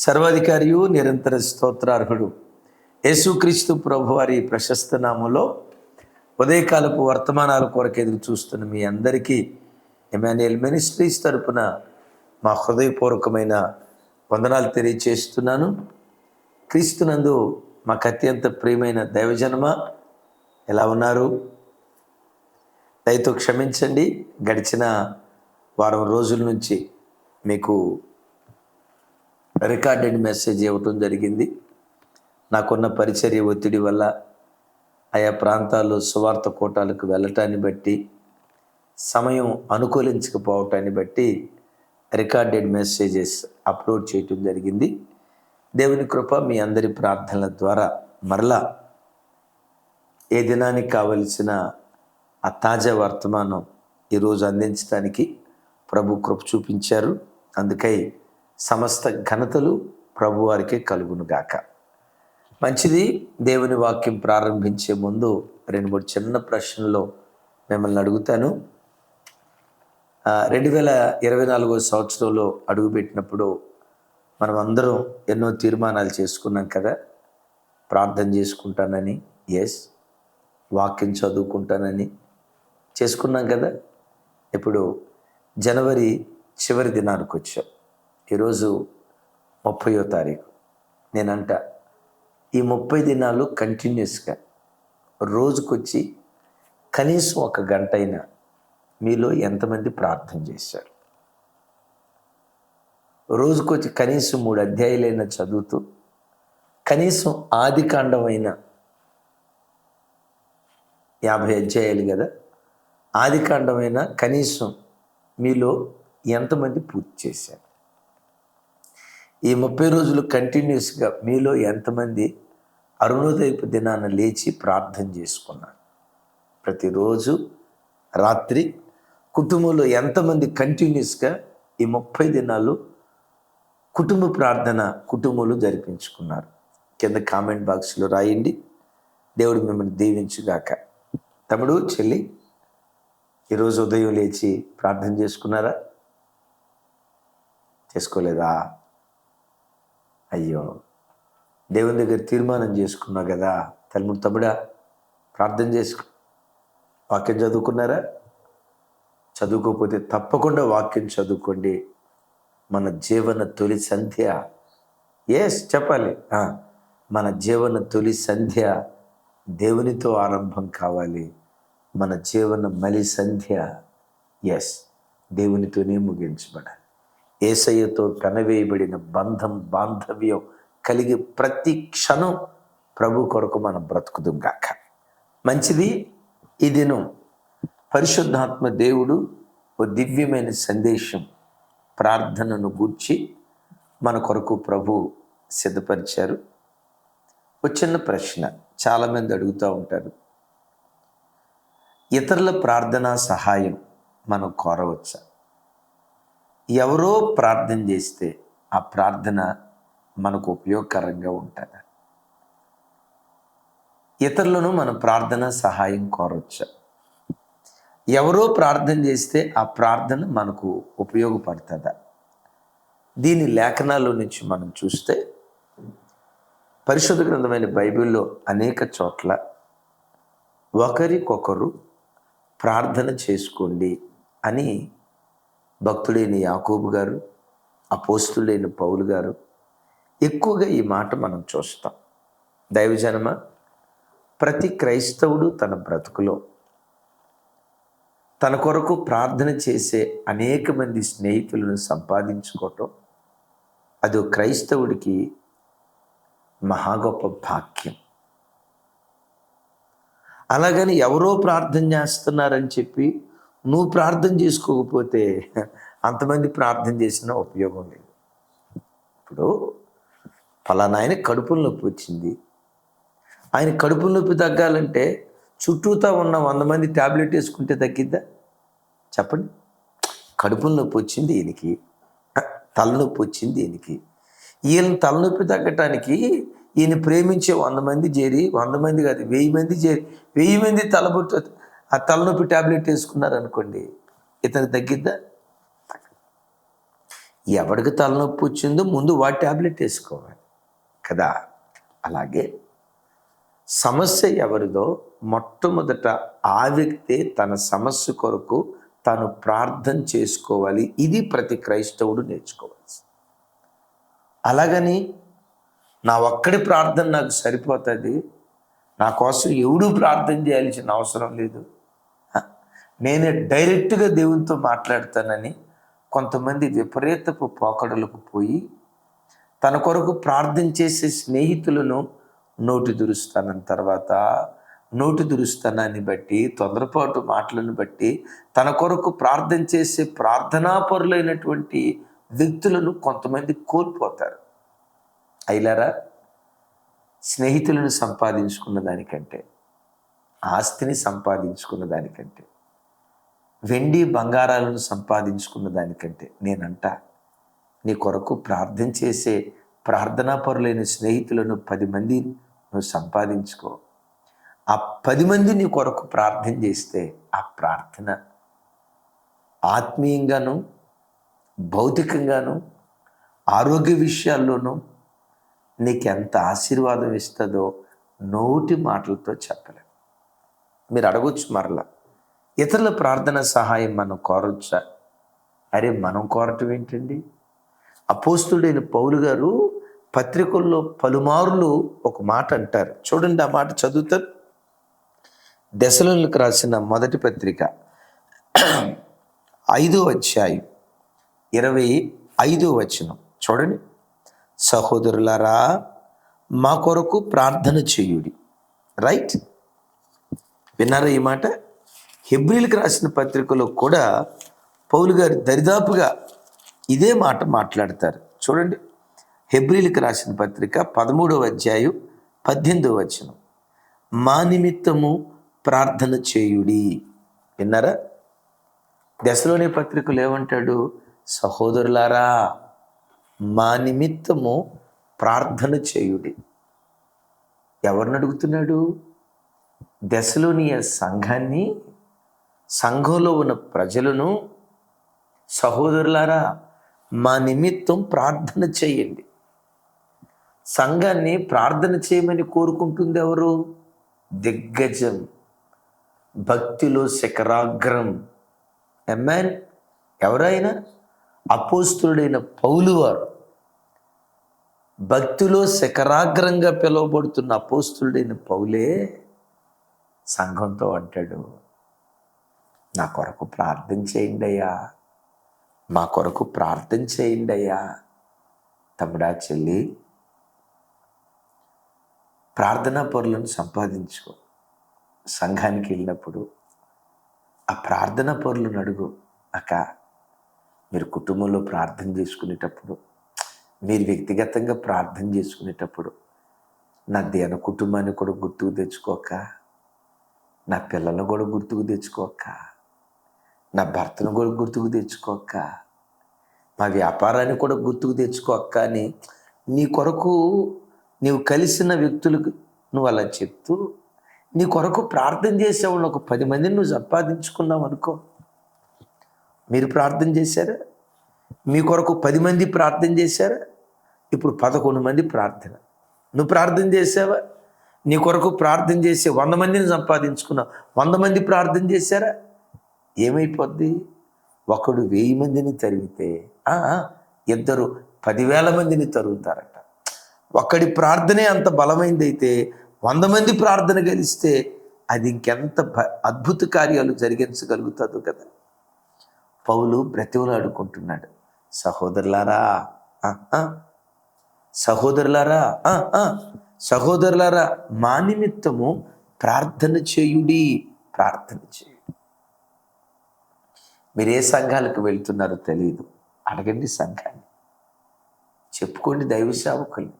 సర్వాధికారియు నిరంతర స్తోత్రార్హుడు. యేసుక్రీస్తు ప్రభువారి ప్రశస్త నామంలో ఉదయకాలపు వర్తమానాల కొరకు ఎదురు చూస్తున్న మీ అందరికీ ఎమాన్యుయల్ మినిస్ట్రీస్ తరపున మా హృదయపూర్వకమైన వందనాలు తెలియచేస్తున్నాను. క్రీస్తునందు మాకు అత్యంత ప్రియమైన దైవజనమ ఎలా ఉన్నారు? దయతో క్షమించండి. గడిచిన వారం రోజుల నుంచి మీకు రికార్డెడ్ మెసేజ్ ఇవ్వటం జరిగింది. నాకున్న పరిచర్య ఒత్తిడి వల్ల ఆయా ప్రాంతాల్లో సువార్త కూటాలకు వెళ్ళటాన్ని బట్టి సమయం అనుకూలించకపోవటాన్ని బట్టి రికార్డెడ్ మెసేజెస్ అప్లోడ్ చేయటం జరిగింది. దేవుని కృప మీ అందరి ప్రార్థనల ద్వారా మరలా ఏ దినానికి కావలసిన ఆ తాజా వర్తమానం ఈరోజు అందించడానికి ప్రభు కృప చూపించారు. అందుకై సమస్త ఘనతలు ప్రభువారికే కలుగునుగాక. మంచిది దేవుని వాక్యం ప్రారంభించే ముందు రెండు మూడు చిన్న ప్రశ్నలు మిమ్మల్ని అడుగుతాను. రెండు వేల ఇరవై నాలుగో సంవత్సరంలో అడుగుపెట్టినప్పుడు మనం అందరం ఎన్నో తీర్మానాలు చేసుకున్నాం కదా. ప్రార్థన చేసుకుంటానని ఎస్ వాక్యం చదువుకుంటానని చేసుకున్నాం కదా. ఇప్పుడు జనవరి చివరి దినానికి వచ్చాం ఈరోజు ముప్పయో తారీఖు. నేనంట ఈ ముప్పై దినాలు కంటిన్యూస్గా రోజుకొచ్చి కనీసం ఒక గంట అయినా మీలో ఎంతమంది ప్రార్థన చేశారు? రోజుకొచ్చి కనీసం మూడు అధ్యాయులైనా చదువుతూ కనీసం ఆది కాండమైన యాభై అధ్యాయాలు కదా ఆది కాండమైన కనీసం మీలో ఎంతమంది పూర్తి చేశారు? ఈ ముప్పై రోజులు కంటిన్యూస్గా మీలో ఎంతమంది అరుణోదయపు దినాన లేచి ప్రార్థన చేసుకున్నారు? ప్రతిరోజు రాత్రి కుటుంబంలో ఎంతమంది కంటిన్యూస్గా ఈ ముప్పై దినాలు కుటుంబ ప్రార్థన కుటుంబంలో జరిపించుకున్నారు? కింద కామెంట్ బాక్స్లో రాయండి. దేవుడు మిమ్మల్ని దీవించుగాక. తమ్ముడు చెల్లి ఈరోజు ఉదయం లేచి ప్రార్థన చేసుకున్నారా? చేసుకోలేదా? అయ్యో దేవుని దగ్గర తీర్మానం చేసుకున్నావు కదా తల్ముడు తమ్ముడా ప్రార్థన చేసుకు. వాక్యం చదువుకున్నారా? చదువుకోకపోతే తప్పకుండా వాక్యం చదువుకోండి. మన జీవన తొలి సంధ్య. ఎస్ చెప్పాలి. ఆ, మన జీవన తొలి సంధ్య దేవునితో ఆరంభం కావాలి. మన జీవన మలి సంధ్య. ఎస్ దేవునితోనే ముగించబడాలి. ఏసయ్యతో కనవేయబడిన బంధం బాంధవ్యం కలిగి ప్రతి క్షణం ప్రభు కొరకు మనం బ్రతుకుదాం గాక. మంచిది ఈ దినం. పరిశుద్ధాత్మ దేవుడు ఓ దివ్యమైన సందేశం ప్రార్థనను గూర్చి మన కొరకు ప్రభు సిద్ధపరిచారు. ఒక చిన్న ప్రశ్న చాలామంది అడుగుతూ ఉంటారు. ఇతరుల ప్రార్థనా సహాయం మనం కోరవచ్చా? ఎవరో ప్రార్థన చేస్తే ఆ ప్రార్థన మనకు ఉపయోగకరంగా ఉంటుందా. ఇతరులను మన ప్రార్థన సహాయం కోరవచ్చు ఎవరో ప్రార్థన చేస్తే ఆ ప్రార్థన మనకు ఉపయోగపడుతుందా. దీని లేఖనాల్లో నుంచి మనం చూస్తే పరిశుద్ధ గ్రంథమైన బైబిల్లో అనేక చోట్ల ఒకరికొకరు ప్రార్థన చేసుకోండి అని భక్తుడైన యాకోబు గారు అపోస్తులైన పౌలు గారు ఎక్కువగా ఈ మాట మనం చూస్తాం. దైవజనమ ప్రతి క్రైస్తవుడు తన బ్రతుకులో తన కొరకు ప్రార్థన చేసే అనేక మంది స్నేహితులను సంపాదించుకోవటం అది క్రైస్తవుడికి మహా గొప్ప భాగ్యం. అలాగని ఎవరో ప్రార్థన చేస్తున్నారని చెప్పి నువ్వు ప్రార్థన చేసుకోకపోతే అంతమంది ప్రార్థన చేసినా ఉపయోగం లేదు. ఇప్పుడు ఫలానాయన ఆయన నొప్పి వచ్చింది. ఆయన కడుపులో నొప్పి తగ్గాలంటే చుట్టూతా ఉన్న వంద మంది ట్యాబ్లెట్ వేసుకుంటే తగ్గిద్దా? చెప్పండి. కడుపుల నొప్పి వచ్చింది ఈయనకి. తలనొప్పి వచ్చింది ఈయనకి. ఈయన తలనొప్పి తగ్గటానికి ఈయన ప్రేమించే వంద మంది చేరి వంద మంది కాదు వెయ్యి మంది చేరి వెయ్యి మంది తలబొట్టు ఆ తలనొప్పి ట్యాబ్లెట్ వేసుకున్నారు అనుకోండి ఇతను తగ్గిద్దా? ఎవరికి తలనొప్పి వచ్చిందో ముందు వాటి ట్యాబ్లెట్ వేసుకోవాలి. కదా? అలాగే సమస్య ఎవరిదో మొట్టమొదట ఆ వ్యక్తే తన సమస్య కొరకు తాను ప్రార్థన చేసుకోవాలి. ఇది ప్రతి క్రైస్తవుడు నేర్చుకోవాల్సి. అలాగని నా ఒక్కడి ప్రార్థన నాకు సరిపోతుంది. నా కోసం ఎవడూ ప్రార్థన చేయాల్సిన అవసరం లేదు. నేనే డైరెక్ట్గా దేవునితో మాట్లాడతానని కొంతమంది విపరీతపు పోకడలకు పోయి తన కొరకు ప్రార్థన చేసే స్నేహితులను నోటి దురుస్తానని తర్వాత నోటి దురుస్తానాన్ని బట్టి తొందరపాటు మాటలను బట్టి తన కొరకు ప్రార్థన చేసే ప్రార్థనాపరులైనటువంటి వ్యక్తులను కొంతమంది కోల్పోతారు. అయిలారా? స్నేహితులను సంపాదించుకున్న దానికంటే ఆస్తిని సంపాదించుకున్న దానికంటే వెండి బంగారాలను సంపాదించుకున్న దానికంటే నేనంట. నీ కొరకు ప్రార్థన చేసే ప్రార్థనాపరులైన స్నేహితులను పది మంది నువ్వు సంపాదించుకో. ఆ పది మంది నీ కొరకు ప్రార్థన చేస్తే ఆ ప్రార్థన ఆత్మీయంగాను భౌతికంగాను ఆరోగ్య విషయాల్లోనూ నీకు ఎంత ఆశీర్వాదం ఇస్తుందో నోటి మాటలతో చెప్పలేం. మీరు అడగొచ్చు మరలా. ఇతరుల ప్రార్థన సహాయం మనం కోరొచ్చా? అరే మనం కోరటం ఏంటండి? అపోస్తుడైన పౌలు గారు పత్రికల్లో పలుమార్లు ఒక మాట అంటారు. చూడండి ఆ మాట చదువుతారు. దశలకు రాసిన మొదటి పత్రిక ఐదో అధ్యాయం ఇరవై ఐదో వచనం. చూడండి. సహోదరులారా మా కొరకు ప్రార్థన చేయుడి. రైట్? విన్నారా ఈ మాట? హెబ్రిల్కి రాసిన పత్రికలో కూడా పౌలు గారు దరిదాపుగా ఇదే మాట మాట్లాడతారు. చూడండి. హెబ్రిల్కి రాసిన పత్రిక పదమూడవ అధ్యాయం పద్దెనిమిదవ వచనం. మా నిమిత్తము ప్రార్థన చేయుడి. విన్నారా? దశలోని పత్రికలు ఏమంటాడు? సహోదరులారా మా నిమిత్తము ప్రార్థన చేయుడి. ఎవరిని అడుగుతున్నాడు? దశలోని సంఘాన్ని సంఘంలో ఉన్న ప్రజలను సహోదరులారా మా నిమిత్తం ప్రార్థన చేయండి. సంఘాన్ని ప్రార్థన చేయమని కోరుకుంటుంది ఎవరు? దిగ్గజం భక్తిలో శిఖరాగ్రం. ఎమ్మాన్ ఎవరైనా? అపోస్తుడైన పౌలు వారు. భక్తిలో శిఖరాగ్రంగా పిలువబడుతున్న అపోస్తుడైన పౌలే సంఘంతో అంటాడు. నా కొరకు ప్రార్థన చేయండి అయ్యా. మా కొరకు ప్రార్థన చేయండి అయ్యా. తమ్ముడా చెల్లి ప్రార్థనా పరులను సంపాదించుకో. సంఘానికి వెళ్ళినప్పుడు ఆ ప్రార్థన పొరలను అడుగు. అక్క మీరు కుటుంబంలో ప్రార్థన చేసుకునేటప్పుడు మీరు వ్యక్తిగతంగా ప్రార్థన చేసుకునేటప్పుడు నా దేన కుటుంబాన్ని కూడా గుర్తుకు తెచ్చుకోక నా పిల్లలను కూడా గుర్తుకు తెచ్చుకోక నా భర్తను కూడా గుర్తుకు తెచ్చుకోక మా వ్యాపారాన్ని కూడా గుర్తుకు తెచ్చుకోక అని నీ కొరకు నీవు కలిసిన వ్యక్తులకు నువ్వు అలా చెప్తూ నీ కొరకు ప్రార్థన చేసేవాళ్ళు ఒక పది మందిని నువ్వు సంపాదించుకున్నావు అనుకో. మీరు ప్రార్థన చేశారా? మీ కొరకు పది మంది ప్రార్థన చేశారా? ఇప్పుడు పదకొండు మంది ప్రార్థన. నువ్వు ప్రార్థన చేసావా? నీ కొరకు ప్రార్థన చేసే వంద మందిని సంపాదించుకున్నావు. వంద మంది ప్రార్థన చేశారా? ఏమైపోద్ది? ఒకడు వెయ్యి మందిని తరిగితే ఆ, ఇద్దరు పదివేల మందిని తరుగుతారట. ఒక్కడి ప్రార్థనే అంత బలమైందైతే వంద మంది ప్రార్థన గెలిస్తే అది ఇంకెంత భ- అద్భుత కార్యాలు జరిగించగలుగుతుందో కదా. పౌలు బ్రతిమలాడుకుంటున్నాడు. సహోదరులారా ఆ, ఆ, సహోదరులారా ఆ, ఆ, సహోదరులారా మా నిమిత్తము ప్రార్థన చేయుడి ప్రార్థన చేయుడి. మీరు ఏ సంఘాలకు వెళ్తున్నారో తెలియదు అడగండి సంఘాన్ని. చెప్పుకోండి దైవ సేవకులు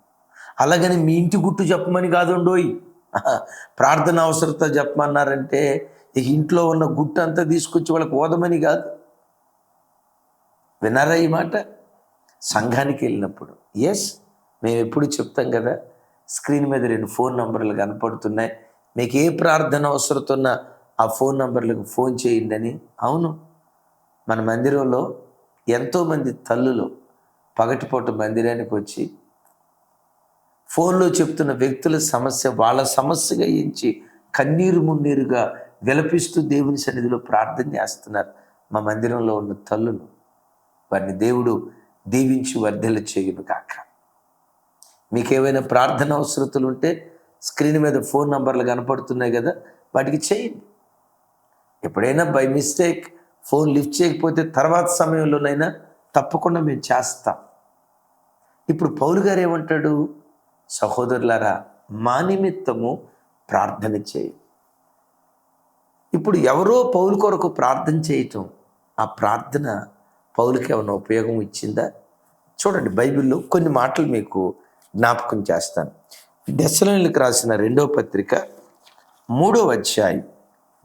అలాగని మీ ఇంటి గుట్టు చెప్పమని కాదుండోయ్. ప్రార్థన అవసరత చెప్పమన్నారంటే ఇక ఇంట్లో ఉన్న గుట్టు అంతా తీసుకొచ్చి వాళ్ళకి ఓదమని కాదు. వినారా ఈ మాట? సంఘానికి వెళ్ళినప్పుడు. ఎస్ మేము ఎప్పుడు చెప్తాం కదా స్క్రీన్ మీద రెండు ఫోన్ నంబర్లు కనపడుతున్నాయి. మీకు ఏ ప్రార్థన అవసరతున్నా ఆ ఫోన్ నంబర్లకు ఫోన్ చేయండి అని. అవును. మన మందిరంలో ఎంతోమంది తల్లులు పగటిపూట మందిరానికి వచ్చి ఫోన్లో చెప్తున్న వ్యక్తుల సమస్య వాళ్ళ సమస్యగా ఎంచి కన్నీరు మున్నీరుగా విలపిస్తూ దేవుని సన్నిధిలో ప్రార్థన చేస్తున్నారు మా మందిరంలో ఉన్న తల్లులు. వారిని దేవుడు దీవించి వర్ధల చేయును కాక మీకేమైనా ప్రార్థన అవసరతలు ఉంటే స్క్రీన్ మీద ఫోన్ నంబర్లు కనపడుతున్నాయి కదా వాటికి చేయండి. ఎప్పుడైనా బై మిస్టేక్ ఫోన్ లిఫ్ట్ చేయకపోతే తర్వాత సమయంలోనైనా తప్పకుండా మేము చేస్తాం. ఇప్పుడు పౌలు గారు ఏమంటాడు? సహోదరులారా మా నిమిత్తము ప్రార్థన చేయి. ఇప్పుడు ఎవరో పౌలు కొరకు ప్రార్థన చేయటం ఆ ప్రార్థన పౌలుకి ఏమైనా ఉపయోగం ఇచ్చిందా? చూడండి బైబిల్లో కొన్ని మాటలు మీకు జ్ఞాపకం చేస్తాను. దశలకు రాసిన రెండో పత్రిక మూడో అధ్యాయం.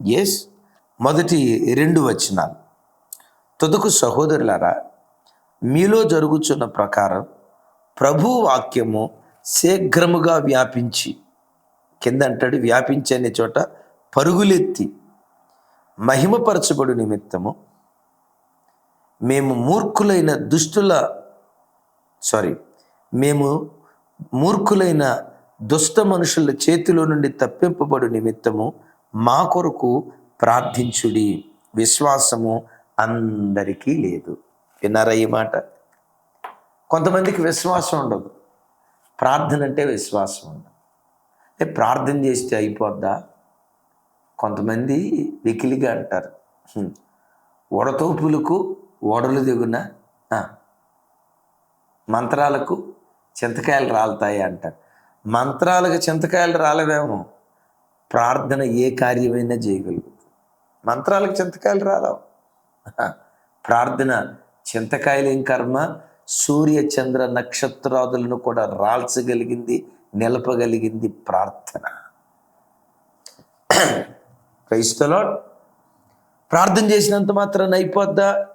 ఎస్ మొదటి రెండు వచనాలు. తుదుకు సహోదరులారా మీలో జరుగుచున్న ప్రకారం ప్రభు వాక్యము శీఘ్రముగా వ్యాపించి కింద అంటాడు వ్యాపించి అనే చోట పరుగులెత్తి మహిమపరచబడు నిమిత్తము మేము మూర్ఖులైన దుష్టుల సారీ మేము మూర్ఖులైన దుష్ట మనుషుల చేతిలో నుండి తప్పింపబడు నిమిత్తము మా కొరకు ప్రార్థించుడి. విశ్వాసము అందరికీ లేదు. విన్నారా ఈ మాట? కొంతమందికి విశ్వాసం ఉండదు. ప్రార్థన అంటే విశ్వాసం ఉండదు. అంటే ప్రార్థన చేస్తే అయిపోద్దా? కొంతమంది వెకిలిగా అంటారు. వడతోపులకు ఓడలు దిగున? మంత్రాలకు చింతకాయలు రాలుతాయి అంటారు. మంత్రాలకు చింతకాయలు రాలవేమో. ప్రార్థన ఏ కార్యమైనా చేయగలుగుతుంది మంత్రాలకు చింతకాయలు రాలవు. ప్రార్థన చింతకాయలు ఏం కర్మ? సూర్య చంద్ర నక్షత్రాదులను కూడా రాల్చగలిగింది నిలపగలిగింది ప్రార్థన. క్రైస్తలో ప్రార్థన చేసినంత మాత్రం అయిపోద్దా?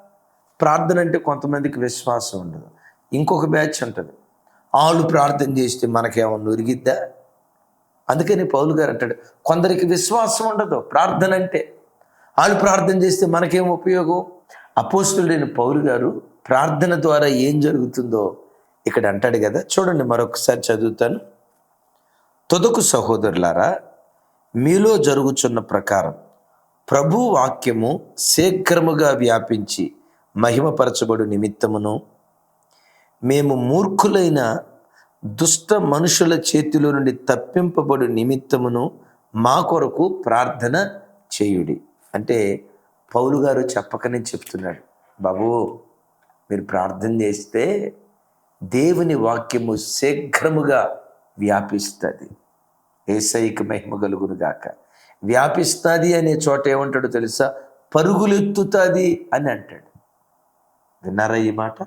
ప్రార్థన అంటే కొంతమందికి విశ్వాసం ఉండదు. ఇంకొక బ్యాచ్ ఉంటుంది. ఆలు ప్రార్థన చేస్తే మనకేమన్నా ఉరిగిద్దా అందుకని పౌలు గారు అంటాడు కొందరికి విశ్వాసం ఉండదు. ప్రార్థన అంటే వాళ్ళు ప్రార్థన చేస్తే మనకేం ఉపయోగం? అపోస్తుడైన పౌరు గారు ప్రార్థన ద్వారా ఏం జరుగుతుందో ఇక్కడ అంటాడు కదా. చూడండి మరొకసారి చదువుతాను. తొదకు సహోదరులారా మీలో జరుగుచున్న ప్రకారం ప్రభు వాక్యము శీఘ్రముగా వ్యాపించి మహిమపరచబడు నిమిత్తమును మేము మూర్ఖులైన దుష్ట మనుషుల చేతిలో నుండి తప్పింపబడు నిమిత్తమును మా కొరకు ప్రార్థన చేయుడి. అంటే పౌలు గారు చెప్పకనే చెప్తున్నాడు బాబు మీరు ప్రార్థన చేస్తే దేవుని వాక్యము శీఘ్రముగా వ్యాపిస్తుంది. ఏసైకి మహిమ కలుగును గాక. వ్యాపిస్తుంది అనే చోట ఏమంటాడో తెలుసా? పరుగులెత్తుతుంది అని అంటాడు. విన్నారా ఈ మాట?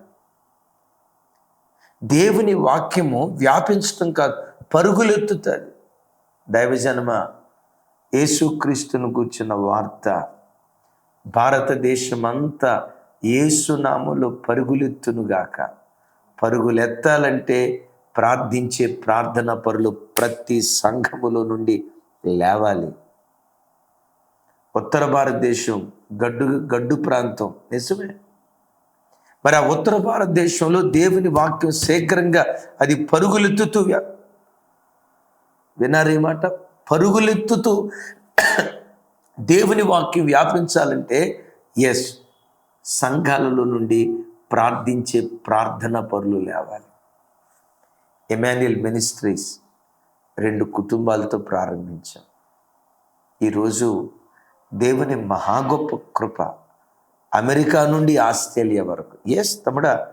దేవుని వాక్యము వ్యాపించటం కాదు పరుగులెత్తుతుంది. దైవజనమ యేసుక్రీస్తును కూర్చున్న వార్త. భారతదేశమంతా ఏసునాములో పరుగులెత్తునుగాక. పరుగులెత్తాలంటే ప్రార్థించే ప్రార్థన పరులు ప్రతి సంఘములో నుండి లేవాలి. ఉత్తర భారతదేశం గడ్డు గడ్డు ప్రాంతం. నిజమే. మరి ఆ ఉత్తర భారతదేశంలో దేవుని వాక్యం శీఘ్రంగా అది పరుగులెత్తుతూ వినారేమాట మాట? పరుగులెత్తుతూ దేవుని వాక్యం వ్యాపించాలంటే ఎస్ సంఘాలలో నుండి ప్రార్థించే ప్రార్థన పరులు లేవాలి. ఎమాన్యుయల్ మినిస్ట్రీస్ రెండు కుటుంబాలతో ప్రారంభించాం. ఈరోజు దేవుని మహా గొప్ప కృప అమెరికా నుండి ఆస్ట్రేలియా వరకు. ఎస్ తమ్ముడా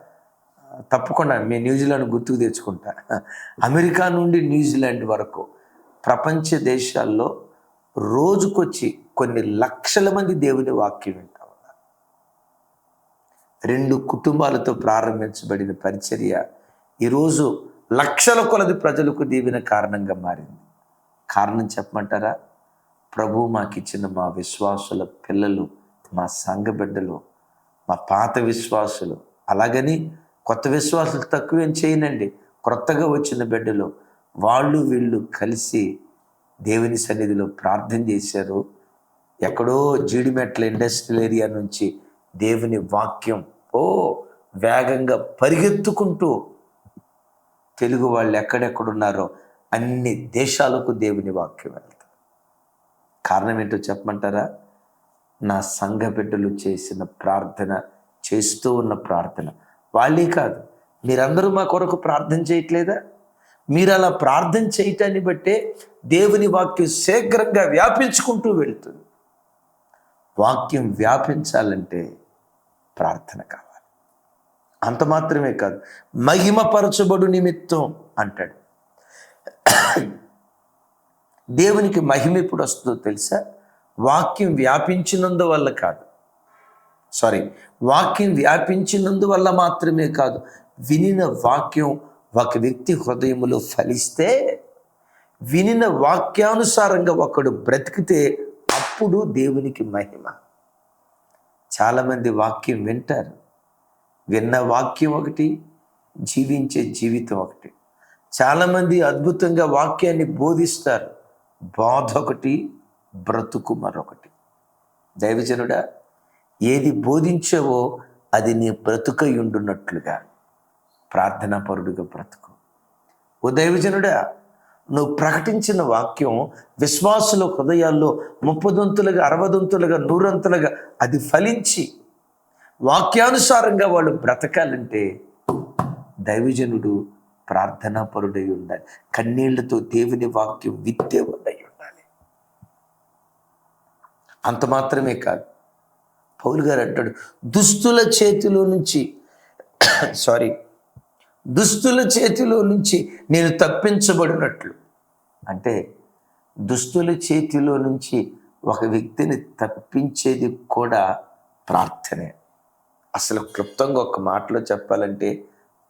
తప్పకుండా మేము న్యూజిలాండ్ గుర్తుకు తెచ్చుకుంటా. అమెరికా నుండి న్యూజిలాండ్ వరకు ప్రపంచ దేశాల్లో రోజుకొచ్చి కొన్ని లక్షల మంది దేవుని వాక్యం వింటా ఉన్నారు. రెండు కుటుంబాలతో ప్రారంభించబడిన పరిచర్య ఈరోజు లక్షల కొలది ప్రజలకు దీవిన కారణంగా మారింది. కారణం చెప్పమంటారా? ప్రభు మాకిచ్చిన మా విశ్వాసుల పిల్లలు మా సంఘ బిడ్డలు మా పాత విశ్వాసులు. అలాగని కొత్త విశ్వాసులు తక్కువేం చేయనండి. క్రొత్తగా వచ్చిన బిడ్డలు వాళ్ళు వీళ్ళు కలిసి దేవుని సన్నిధిలో ప్రార్థన చేశారు. ఎక్కడో జీడిమెట్ల ఇండస్ట్రియల్ ఏరియా నుంచి దేవుని వాక్యం ఓ వేగంగా పరిగెత్తుకుంటూ తెలుగు వాళ్ళు ఎక్కడెక్కడున్నారో అన్ని దేశాలకు దేవుని వాక్యం వెళ్తారు కారణం ఏంటో చెప్పమంటారా? నా సంఘ బిడ్డలు చేసిన ప్రార్థన చేస్తూ ఉన్న ప్రార్థన. వాళ్ళే కాదు మీరందరూ మా కొరకు ప్రార్థన చేయట్లేదా? మీరు అలా ప్రార్థన చేయటాన్ని బట్టే దేవుని వాక్యం శీఘ్రంగా వ్యాపించుకుంటూ వెళ్తుంది. వాక్యం వ్యాపించాలంటే ప్రార్థన కావాలి. అంత మాత్రమే కాదు మహిమపరచబడు నిమిత్తం అంటాడు. దేవునికి మహిమ ఎప్పుడు వస్తుందో తెలుసా? వాక్యం వ్యాపించినందువల్ల కాదు. సారీ వాక్యం వ్యాపించినందువల్ల మాత్రమే కాదు వినిన వాక్యం ఒక వ్యక్తి హృదయంలో ఫలిస్తే వినిన వాక్యానుసారంగా ఒకడు బ్రతికితే అప్పుడు దేవునికి మహిమ. చాలామంది వాక్యం వింటారు. విన్న వాక్యం ఒకటి జీవించే జీవితం ఒకటి. చాలామంది అద్భుతంగా వాక్యాన్ని బోధిస్తారు. బాధ ఒకటి బ్రతుకు మరొకటి. దైవజనుడా ఏది బోధించావో అది నీ బ్రతుకయుండున్నట్లుగా ప్రార్థనా పరుడిగా బ్రతుకు. ఓ దైవజనుడా నువ్వు ప్రకటించిన వాక్యం విశ్వాసుల హృదయాల్లో ముప్పదొంతులుగా అరవదొంతులుగా నూరంతులుగా అది ఫలించి వాక్యానుసారంగా వాళ్ళు బ్రతకాలంటే దైవజనుడు ప్రార్థనా పరుడై ఉండాలి. కన్నీళ్ళతో దేవుని వాక్యం విత్తేవాడై ఉండాలి. అంత మాత్రమే కాదు. పౌలు గారు అంటాడు దుస్తుల చేతిలో నుంచి సారీ దుస్తుల చేతిలో నుంచి నేను తప్పించబడినట్లు. అంటే దుస్తుల చేతిలో నుంచి ఒక వ్యక్తిని తప్పించేది కూడా ప్రార్థనే. అసలు క్లుప్తంగా ఒక మాటలో చెప్పాలంటే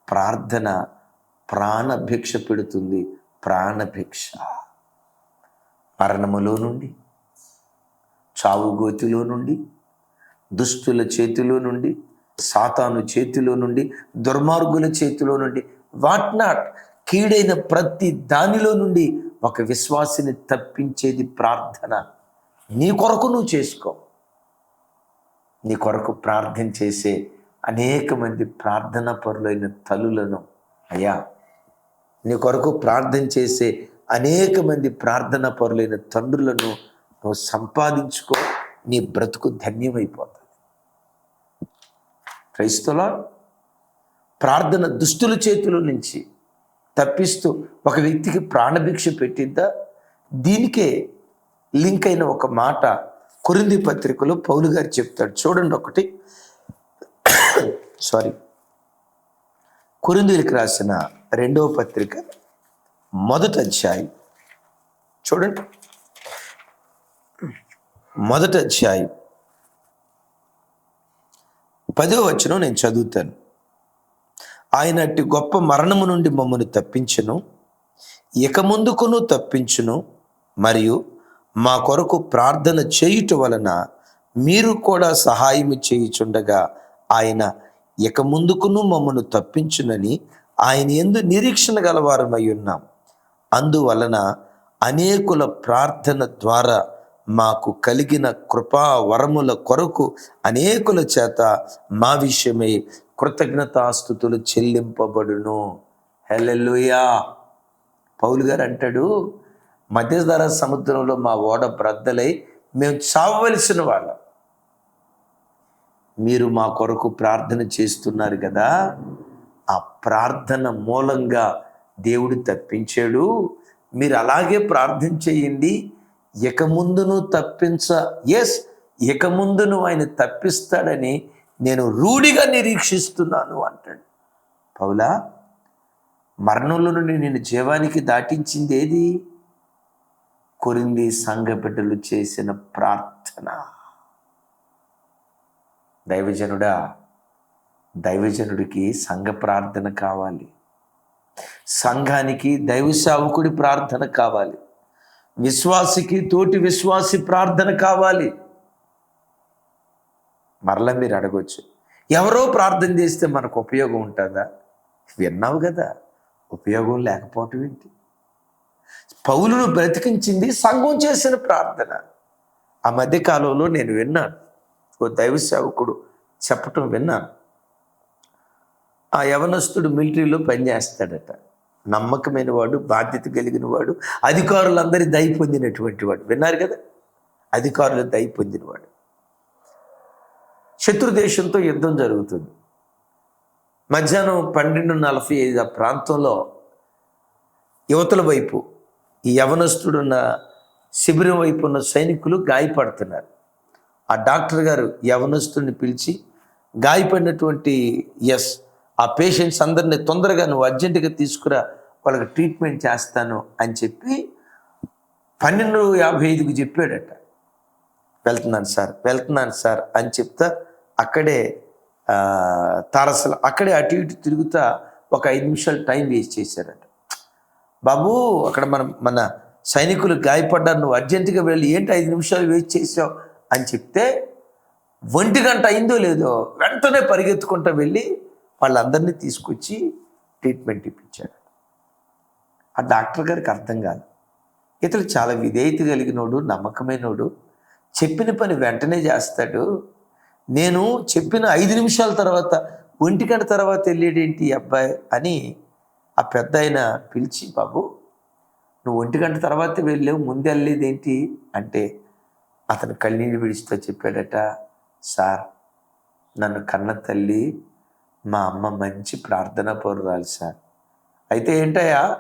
ప్రార్థన ప్రాణభిక్ష పెడుతుంది ప్రాణభిక్ష. మరణములో నుండి చావుగోతిలో నుండి దుస్తుల చేతిలో నుండి సాతాను చేతిలో నుండి దుర్మార్గుల చేతిలో నుండి వాట్ నాట్? కీడైన ప్రతి దానిలో నుండి ఒక విశ్వాసిని తప్పించేది ప్రార్థన. నీ కొరకు నువ్వు చేసుకో. నీ కొరకు ప్రార్థన చేసే అనేక మంది ప్రార్థన పరులైన తల్లులను అయ్యా నీ కొరకు ప్రార్థన చేసే అనేక మంది ప్రార్థన పరులైన తండ్రులను నువ్వు సంపాదించుకో. నీ బ్రతుకు ధన్యమైపోతుంది. క్రైస్తవుల ప్రార్థన దుష్టుల చేతుల నుంచి తప్పిస్తూ ఒక వ్యక్తికి ప్రాణభిక్ష పెట్టిద్దా? దీనికే లింక్ అయిన ఒక మాట కొరింది పత్రికలో పౌలు గారు చెప్తాడు. చూడండి ఒకటి. సారీ కొరిందీలకు రాసిన రెండవ పత్రిక మొదట అధ్యాయం. చూడండి. మొదట అధ్యాయం. పదో వచనం నేను చదువుతాను. ఆయన అట్టి గొప్ప మరణము నుండి మమ్మల్ని తప్పించును ఇక ముందుకును తప్పించును మరియు మా కొరకు ప్రార్థన చేయుట వలన మీరు కూడా సహాయం చేయుచుండగా ఆయన ఇక ముందుకును మమ్మను తప్పించునని ఆయన ఎందు నిరీక్షణ గలవారమై ఉన్నాం. అందువలన అనేకుల ప్రార్థన ద్వారా మాకు కలిగిన కృపా వరముల కొరకు అనేకుల చేత మా విషయమై కృతజ్ఞతాస్థుతులు చెల్లింపబడును. హెల్లెలుయా. పౌలు గారు అంటాడు మధ్యధర సముద్రంలో మా ఓడ బ్రద్దలై మేము చావవలసిన వాళ్ళం. మీరు మా కొరకు ప్రార్థన చేస్తున్నారు కదా ఆ ప్రార్థన మూలంగా దేవుడు తప్పించాడు. మీరు అలాగే ప్రార్థన చేయండి. ఇక ముందును తప్పించ ఎస్ ఇక ముందును ఆయన తప్పిస్తాడని నేను రూఢిగా నిరీక్షిస్తున్నాను అంటాడు. పౌలా మరణంలో నుండి నేను జీవానికి దాటించింది ఏది? కొరింది సంఘ బిడ్డలు చేసిన ప్రార్థన. దైవజనుడా దైవజనుడికి సంఘ ప్రార్థన కావాలి. సంఘానికి దైవ సేవకుడి ప్రార్థన కావాలి. విశ్వాసికి తోటి విశ్వాసి ప్రార్థన కావాలి. మరలా మీరు అడగొచ్చు ఎవరో ప్రార్థన చేస్తే మనకు ఉపయోగం ఉంటుందా? విన్నావు కదా ఉపయోగం లేకపోవటం ఏంటి? పౌలును బ్రతికించింది సంఘం చేసిన ప్రార్థన. ఆ మధ్యకాలంలో నేను విన్నాను ఓ దైవ సేవకుడు చెప్పటం విన్నాను. ఆ యవనస్తుడు మిలిటరీలో పనిచేస్తాడట. నమ్మకమైన వాడు బాధ్యత కలిగిన వాడు అధికారులందరి దయ పొందినటువంటి వాడు. విన్నారు కదా? అధికారులు దయ పొందినవాడు శత్రు దేశంతో యుద్ధం జరుగుతుంది. మధ్యాహ్నం పన్నెండు నలభై ఐదు ఆ ప్రాంతంలో యువతల వైపు ఈ యవనస్తుడున్న శిబిరం వైపు ఉన్న సైనికులు గాయపడుతున్నారు. ఆ డాక్టర్ గారు యవనస్తుడిని పిలిచి గాయపడినటువంటి ఎస్ ఆ పేషెంట్స్ అందరినీ తొందరగా నువ్వు అర్జెంటుగా తీసుకురా వాళ్ళకి ట్రీట్మెంట్ చేస్తాను అని చెప్పి పన్నెండు యాభై ఐదుకి చెప్పాడట. వెళ్తున్నాను సార్ వెళ్తున్నాను సార్ అని చెప్తా అక్కడే తారసలు అక్కడే అటు ఇటు తిరుగుతా ఒక ఐదు నిమిషాలు టైం వేస్ట్ చేశారట. బాబు అక్కడ మనం మన సైనికులు గాయపడ్డారు నువ్వు అర్జెంటుగా వెళ్ళి ఏంటి ఐదు నిమిషాలు వేస్ట్ చేసావు అని చెప్తే ఒంటి గంట అయిందో లేదో వెంటనే పరిగెత్తుకుంటూ వెళ్ళి వాళ్ళందరినీ తీసుకొచ్చి ట్రీట్మెంట్ ఇప్పించాడు. ఆ డాక్టర్ గారికి అర్థం కాదు. ఇతడు చాలా విధేయత కలిగినోడు నమ్మకమైనోడు. చెప్పిన పని వెంటనే చేస్తాడు. నేను చెప్పిన ఐదు నిమిషాల తర్వాత ఒంటి గంట తర్వాత వెళ్ళేడేంటి అబ్బాయి అని ఆ పెద్ద ఆయన పిలిచి బాబు నువ్వు ఒంటి గంట తర్వాత వెళ్ళావు ముందు వెళ్ళేదేంటి అంటే అతను కళ్ళీళ్ళు విడిచితో చెప్పాడట సార్ నన్ను కన్న తల్లి మా అమ్మ మంచి ప్రార్థన పౌరురాలు సార్. అయితే ఏంటయ్యా?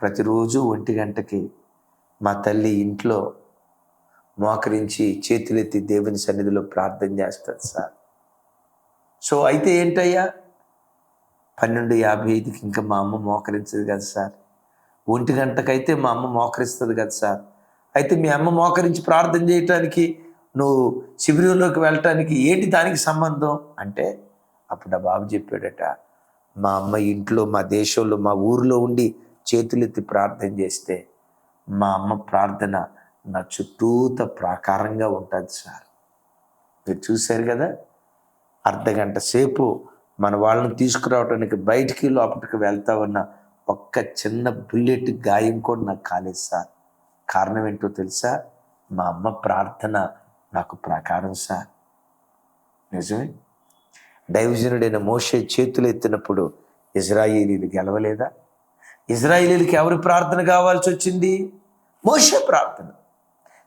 ప్రతిరోజు ఒంటి గంటకి మా తల్లి ఇంట్లో మోకరించి చేతులెత్తి దేవుని సన్నిధిలో ప్రార్థన చేస్తుంది సార్. సో అయితే ఏంటయ్యా? పన్నెండు యాభై ఐదుకి ఇంకా మా అమ్మ మోకరించదు కదా సార్. ఒంటి గంటకైతే మా అమ్మ మోకరిస్తుంది కదా సార్. అయితే మీ అమ్మ మోకరించి ప్రార్థన చేయటానికి నువ్వు శిబిరంలోకి వెళ్ళటానికి ఏంటి దానికి సంబంధం? అంటే అప్పుడు ఆ బాబు చెప్పాడట మా అమ్మ ఇంట్లో మా దేశంలో మా ఊరిలో ఉండి చేతులెత్తి ప్రార్థన చేస్తే మా అమ్మ ప్రార్థన నా చుట్టూత ప్రాకారంగా ఉంటుంది సార్. మీరు చూశారు కదా? అర్ధగంట సేపు మన వాళ్ళని తీసుకురావడానికి బయటికి లోపలికి వెళ్తా ఉన్న ఒక్క చిన్న బుల్లెట్ గాయం కూడా నాకు కాలేదు సార్. కారణం ఏంటో తెలుసా? మా అమ్మ ప్రార్థన నాకు ప్రాకారం సార్. నిజమే? దైవజనుడైన మోషే చేతులు ఎత్తినప్పుడు ఇజ్రాయేలీలు గెలవలేదా? ఇజ్రాయేలీలకి ఎవరి ప్రార్థన కావాల్సి వచ్చింది? మోషే ప్రార్థన.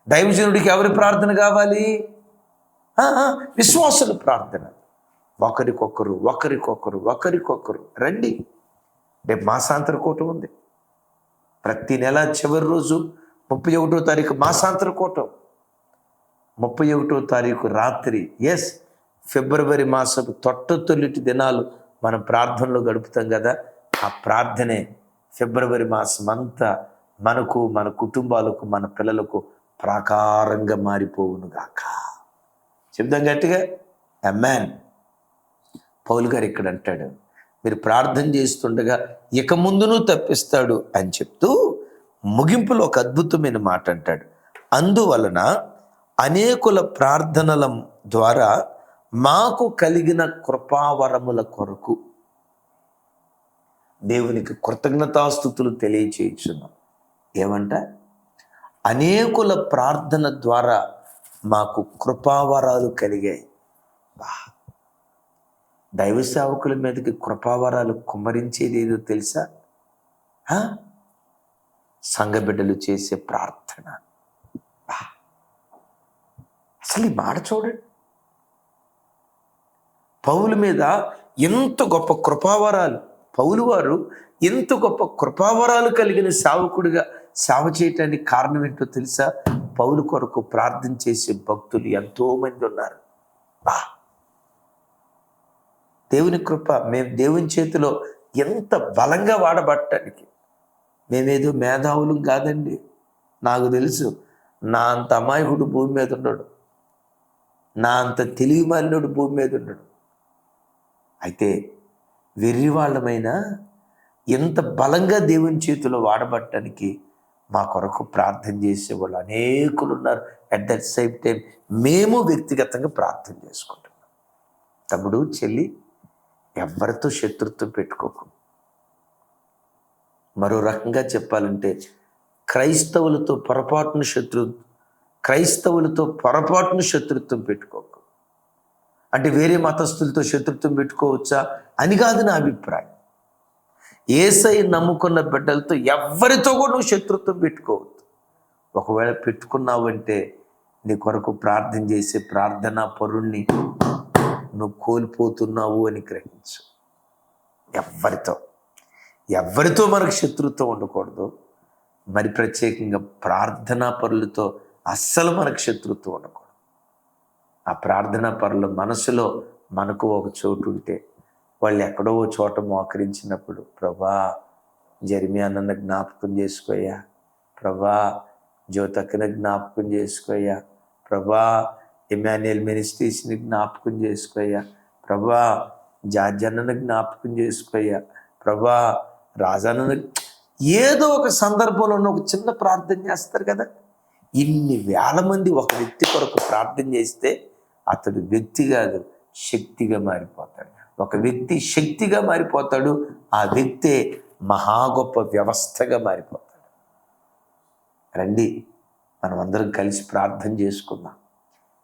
దైవజనుడికి ఎవరి ప్రార్థన కావాలి? విశ్వాసుల ప్రార్థన. ఒకరికొకరు ఒకరికొకరు ఒకరికొకరు. రండి. రేపు మాసాంతర కూటం ఉంది. ప్రతి నెల చివరి రోజు ముప్పై ఒకటో తారీఖు మాసాంతర కూటం. ముప్పై ఒకటో తారీఖు రాత్రి. ఎస్ ఫిబ్రవరి మాసపు తొట్ట తొలిటి దినాలు మనం ప్రార్థనలో గడుపుతాం కదా. ఆ ప్రార్థనే ఫిబ్రవరి మాసం అంతా మనకు మన కుటుంబాలకు మన పిల్లలకు ప్రాకారంగా మారిపోవును గాక. చెప్దాం గట్టిగా. మ్యాన్ పౌలు గారు ఇక్కడ అంటాడు మీరు ప్రార్థన చేస్తుండగా ఇక ముందును తప్పిస్తాడు అని చెప్తూ ముగింపులో ఒక అద్భుతమైన మాట అంటాడు. అందువలన అనేకుల ప్రార్థనల ద్వారా మాకు కలిగిన కృపావరముల కొరకు దేవునికి కృతజ్ఞతాస్థుతులు తెలియచేయించున్నాం. ఏమంట? అనేకుల ప్రార్థన ద్వారా మాకు కృపావరాలు కలిగాయి. బా. దైవ సేవకుల మీదకి కృపావరాలు కుమ్మరించేది ఏదో తెలుసా? సంఘబిడ్డలు చేసే ప్రార్థన. అసలు ఈ మాట చూడండి. పౌలు మీద ఎంత గొప్ప కృపావరాలు. పౌలు వారు ఎంత గొప్ప కృపావరాలు కలిగిన సేవకుడిగా సేవ చేయటానికి కారణం ఏంటో తెలుసా? పౌలు కొరకు ప్రార్థన చేసే భక్తులు ఎంతో మంది ఉన్నారు. బా! దేవుని కృప మేము దేవుని చేతిలో ఎంత బలంగా వాడబట్టడానికి. మేమేదో మేధావులం కాదండి. నాకు తెలుసు నా అంత అమాయకుడు భూమి మీద ఉన్నాడు. నా అంత తెలివి మాలినోడు భూమి మీద ఉన్నాడు. అయితే వెర్రి వాళ్ళమైనా ఎంత బలంగా దేవుని చేతిలో వాడబట్టడానికి మా కొరకు ప్రార్థన చేసేవాళ్ళు అనేకులు ఉన్నారు అట్ దట్ సేమ్ టైం మేము వ్యక్తిగతంగా ప్రార్థన చేసుకుంటున్నాం. తమ్ముడు చెల్లి ఎవరితో శత్రుత్వం పెట్టుకోకు. మరో రకంగా చెప్పాలంటే క్రైస్తవులతో పొరపాటున శత్రు క్రైస్తవులతో పొరపాటున శత్రుత్వం పెట్టుకోకు. అంటే వేరే మతస్థులతో శత్రుత్వం పెట్టుకోవచ్చా అని కాదు నా అభిప్రాయం. ఏసై నమ్ముకున్న బిడ్డలతో ఎవరితో కూడా నువ్వు శత్రుత్వం పెట్టుకోవద్దు. ఒకవేళ పెట్టుకున్నావంటే నీ కొరకు ప్రార్థన చేసే ప్రార్థనా పరుణ్ణి నువ్వు కోల్పోతున్నావు అని గ్రహించు. ఎవరితో ఎవరితో మనకు శత్రుత్వం ఉండకూడదు. మరి ప్రత్యేకంగా ప్రార్థనా పరులతో అస్సలు మనకు శత్రుత్వం ఉండకూడదు. ఆ ప్రార్థన పనులు మనసులో మనకు ఒక చోటు ఉంటే వాళ్ళు ఎక్కడో ఓ చోట మోకరించినప్పుడు ప్రభా జరిమియా నన్ను జ్ఞాపకం చేసుకోయా ప్రభా జ్యోతక్కని జ్ఞాపకం చేసుకోయ్యా. ప్రభా ఇమాన్యుయల్ మినిస్ట్రీస్ని జ్ఞాపకం చేసుకోయ్యా. ప్రభా జార్జన్నను జ్ఞాపకం చేసుకోయ్యా. ప్రభా రాజానను ఏదో ఒక సందర్భంలో ఒక చిన్న ప్రార్థన చేస్తారు కదా. ఇన్ని వేల మంది ఒక వ్యక్తి కొరకు ప్రార్థన చేస్తే అతడు వ్యక్తి కాదు శక్తిగా మారిపోతాడు. ఒక వ్యక్తి శక్తిగా మారిపోతాడు ఆ వ్యక్తే మహా గొప్ప వ్యవస్థగా మారిపోతాడు. రండి మనం అందరం కలిసి ప్రార్థన చేసుకుందాం.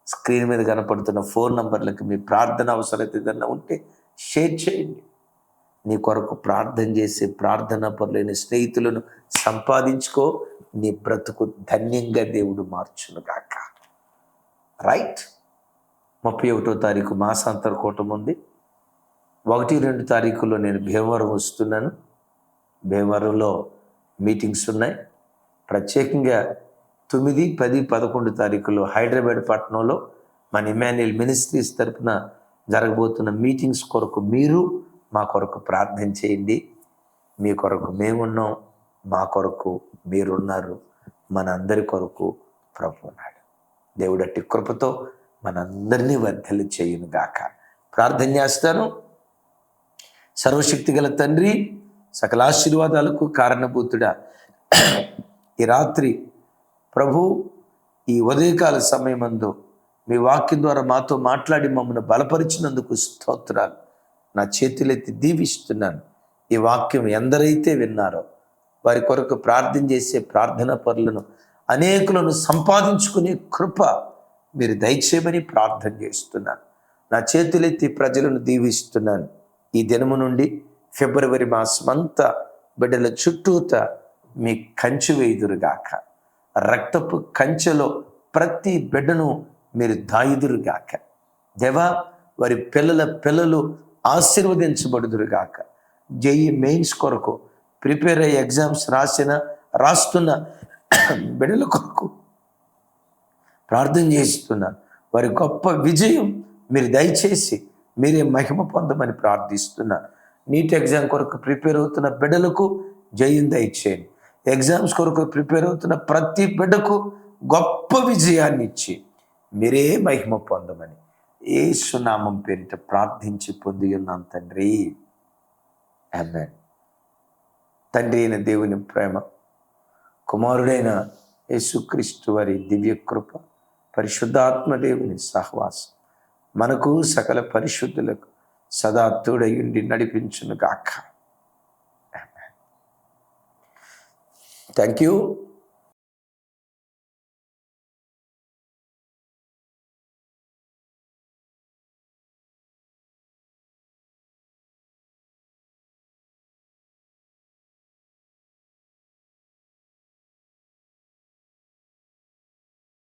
స్క్రీన్ మీద కనపడుతున్న ఫోన్ నంబర్లకు మీ ప్రార్థన అవసరత ఏదన్నా ఉంటే షేర్ చేయండి. నీ కొరకు ప్రార్థన చేసే ప్రార్థన పరులైన స్నేహితులను సంపాదించుకో నీ బ్రతుకు ధన్యంగా దేవుడు మార్చును గాక. రైట్? ముప్పై ఒకటో తారీఖు మాసాంతర కూటం ఉంది. ఒకటి రెండు తారీఖులో నేను భీమవరం వస్తున్నాను. భీమవరంలో మీటింగ్స్ ఉన్నాయి. ప్రత్యేకంగా తొమ్మిది పది పదకొండు తారీఖులో హైదరాబాద్ పట్టణంలో మన ఇమాన్యుయల్ మినిస్ట్రీస్ తరపున జరగబోతున్న మీటింగ్స్ కొరకు మీరు మా కొరకు ప్రార్థన చేయండి. మీ కొరకు మేమున్నాం. మా కొరకు మీరున్నారు. మన అందరి కొరకు ప్రభు ఉన్నాడు. దేవుడట్టి కృపతో మనందరినీ వర్ధలు చేయునుగాక ప్రార్థన చేస్తాను. సర్వశక్తి గల తండ్రి సకల ఆశీర్వాదాలకు కారణభూతుడా. ఈ రాత్రి ప్రభు ఈ ఉదయకాల సమయమందు మీ వాక్యం ద్వారా మాతో మాట్లాడి మమ్మల్ని బలపరిచినందుకు స్తోత్రాలు. నా చేతులెత్తి దీవిస్తున్నాను. ఈ వాక్యం ఎందరైతే విన్నారో వారి కొరకు ప్రార్థన చేసే ప్రార్థన పనులను అనేకులను సంపాదించుకునే కృప మీరు దయచేయమని ప్రార్థన చేస్తున్నాను. నా చేతులెత్తి ప్రజలను దీవిస్తున్నాను. ఈ దినము నుండి ఫిబ్రవరి మాసం అంతా బిడ్డల చుట్టూత మీ కంచె వేయుదురుగాక. రక్తపు కంచెలో ప్రతి బిడ్డను మీరు దాయుదురుగాక. దేవా వారి పిల్లల పిల్లలు ఆశీర్వదించబడుదురుగాక. జేఈ మెయిన్స్ కొరకు ప్రిపేర్ అయ్యే ఎగ్జామ్స్ రాసిన రాస్తున్న బిడ్డల కొరకు ప్రార్థన చేస్తున్నాను వారి గొప్ప విజయం మీరు దయచేసి మీరే మహిమ పొందమని ప్రార్థిస్తున్నాను నీట్ ఎగ్జామ్ కొరకు ప్రిపేర్ అవుతున్న బిడ్డలకు జయం దయచేయండి. ఎగ్జామ్స్ కొరకు ప్రిపేర్ అవుతున్న ప్రతి బిడ్డకు గొప్ప విజయాన్ని ఇచ్చి మీరే మహిమ పొందమని ఏ సునామం పేరిట ప్రార్థించి పొంది ఉన్నాం తండ్రి. ఆమె తండ్రి అయిన దేవుని ప్రేమ కుమారుడైన యేసుక్రీస్తు వారి దివ్య కృప పరిశుద్ధాత్మ దేవుని సహవాసం. మనకు సకల పరిశుద్ధులకు సదా తోడయుండి నడిపించును గాక థ్యాంక్ యూ